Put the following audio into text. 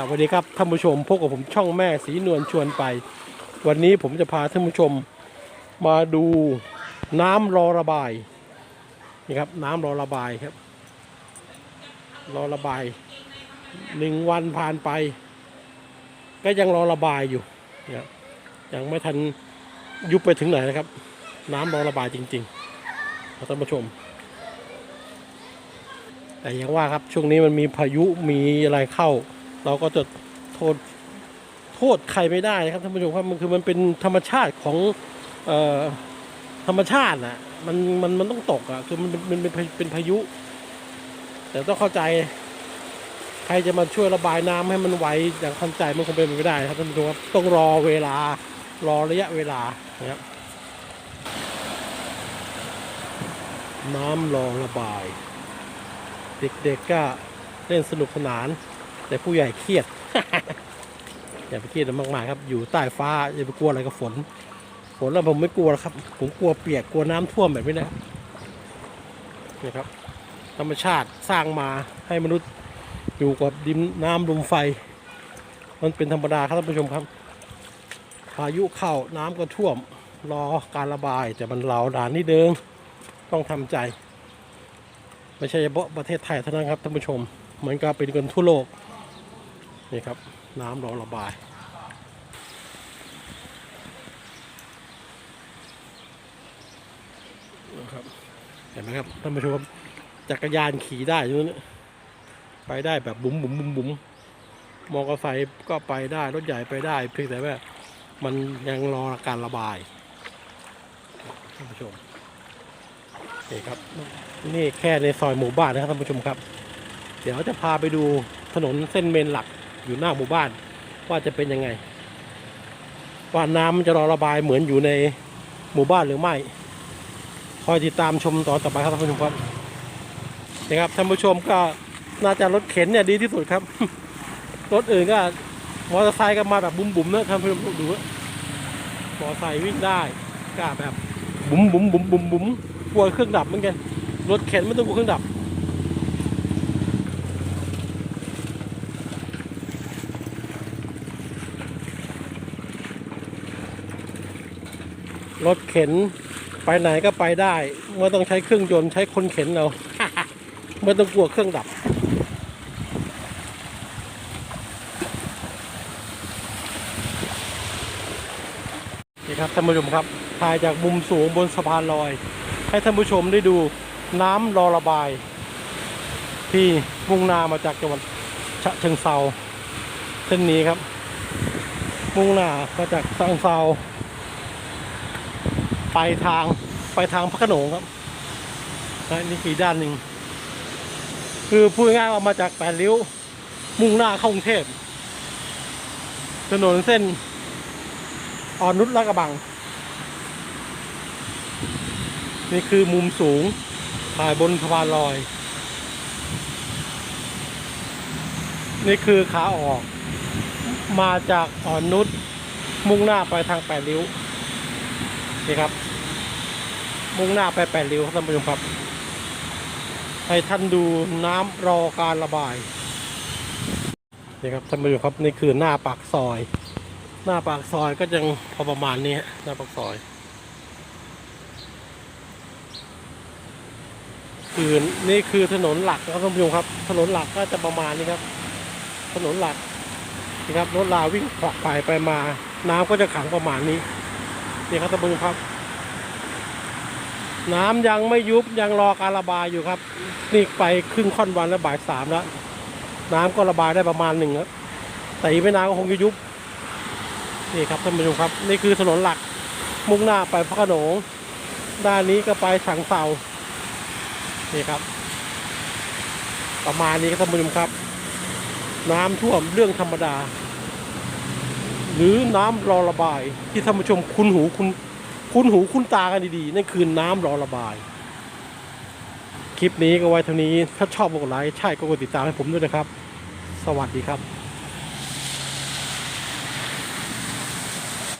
สวัสดีครับท่านผู้ชมพบกับผมช่องแม่สีนวลชวนไป วันนี้ผมจะพาท่านผู้ชมมาดูน้ำรอระบายนี่ครับน้ำรอระบายครับ รอระบายหนึ่งวันผ่านไป ก็ยังรอระบายอยู่นะยังไม่ทันยุบไปถึงไหนนะครับ น้ำรอระบายจริงๆท่านผู้ชม แต่อยังว่าครับช่วงนี้มันมีพายุมีอะไรเข้า เราก็จะโทษโทษใครไม่ได้นะครับท่านผู้ชมครับมันคือมันเป็นธรรมชาติของออธรรมชาติน่ะมันมันมันต้องตกอะคือมันเป็นมันเป็นเป็นพายุ แต่ต้องเข้าใจ ใครจะมาช่วยระบายน้ำให้มันไหวอย่างทันใจมันคงเป็นไปไม่ได้ครับท่านผู้ชมครับต้องรอเวลารอระยะเวลานะครับน้ำรอระบาย เด็กๆก็เล่นสนุกสนาน แต่ผู้ใหญ่เครียด อย่าไปเครียดมันมากมายครับ อยู่ใต้ฟ้าอย่าไปกลัวอะไรกับฝน ฝนแล้วผมไม่กลัวครับ ผมกลัวเปียกกลัวน้ำท่วมแบบนี้นะนี่ครับ ธรรมชาติสร้างมาให้มนุษย์อยู่กับดินน้ำลมไฟ มันเป็นธรรมดาครับท่านผู้ชมครับ พายุเข้าน้ำก็ท่วมรอการระบาย แต่มันเหลาด่านนี่เดิงต้องทำใจ ไม่ใช่เฉพาะประเทศไทยเท่านั้นครับท่านผู้ชม เหมันก็เป็นกันทั่วโลก นี่ครับ น้ำรอระบาย นะครับ เห็นไหมครับท่านผู้ชมจักรยานขี่ได้อยู่นะไปได้แบบบุ๋มบุ๋มบุ๋มบุ๋มมอเตอร์ไซค์ก็ไปได้ รถใหญ่ไปได้ เพียงแต่ว่ามันยังรอการระบายท่านผู้ชมนี่ครับ นี่แค่ในซอยหมู่บ้านนะครับท่านผู้ชมครับ เดี๋ยวจะพาไปดูถนนเส้นเมนหลัก อยู่หน้าหมู่บ้าน ว่าจะเป็นยังไง ว่าน้ำมันจะรอระบายเหมือนอยู่ในหมู่บ้านหรือไม่ คอยติดตามชมตอนต่อไปครับท่านผู้ชมครับนะครับท่านผู้ชมก็น่าจะรถเข็นเนี่ยดีที่สุดครับ รถอื่นก็มอเตอร์ไซค์ก็มาแบบบุ๋มบุ๋มๆนะท่านผู้ชมดูนะมอเตอร์ไซค์วิ่งได้ก็แบบบุ๋มบุ๋มบุ๋มบุ๋มบุ๋มกลัวเครื่องดับเหมือนกันรถเข็นไม่ต้องกลัวเครื่องดับ รถเข็นไปไหนก็ไปได้ไม่ต้องใช้เครื่องยนต์ใช้คนเข็นเอาไม่ต้องกลัวเครื่องดับ นี่ครับท่านผู้ชมครับถ่ายจากมุมสูงบนสะพานลอย ให้ท่านผู้ชมได้ดูน้ำรอระบาย ที่มุ่งหน้ามาจากจังหวัดฉะเชิงเซาเส้นนี้ครับ มุ่งหน้ามาจากฉะเชิงเซา ไปทางไปทางพระโขนงครับนี่คือด้านหนึ่ง คือพูดง่ายว่ามาจากแปดริ้ว มุ่งหน้าเข้ากรุงเทพถนนเส้นอ่อนนุชลาดกระบัง นี่คือมุมสูงถ่ายบนสะพานลอย นี่คือขาออก มาจากอ่อนนุชมุ่งหน้าไปทางแปดริ้ว นี่ครับ มุ่งหน้าไปแปดริ้วครับท่านผู้ชมครับ ให้ท่านดูน้ำรอการระบายนี่ครับท่านผู้ชมครับนี่คือหน้าปากซอย หน้าปากซอยก็ยังพอประมาณนี้หน้าปากซอย คือนี่คือถนนหลักนะครับท่านผู้ชมครับ ถนนหลักก็จะประมาณนี้ครับ ถนนหลักนี่ครับรถลาวิ่งขวักไปไปมา น้ำก็จะขังประมาณนี้ นี่ครับท่านผู้ชมครับ น้ำยังไม่ยุบยังรอการระบายอยู่ครับ นี่ไปครึ่งค่อนวันแล้วบ่ายสามแล้ว น้ำก็ระบายได้ประมาณหนึ่งแล้วแต่อีกไม่นานก็คงจะยุบนี่ครับท่านผู้ชมครับ นี่คือถนนหลักมุ่งหน้าไปพระโขนงด้านนี้ก็ไปฉางเซานี่ครับ ประมาณนี้ครับท่านผู้ชมครับ น้ำท่วมเรื่องธรรมดา หรือน้ำรอระบาย ที่ท่านผู้ชมคุ้นหูคุ้นคุ้นหูคุ้นตากันดีๆนั่นคือน้ำรอระบาย คลิปนี้ก็ไว้เท่านี้ถ้าชอบกดไลค์ใช่ก็กดติดตามให้ผมด้วยนะครับ สวัสดีครับ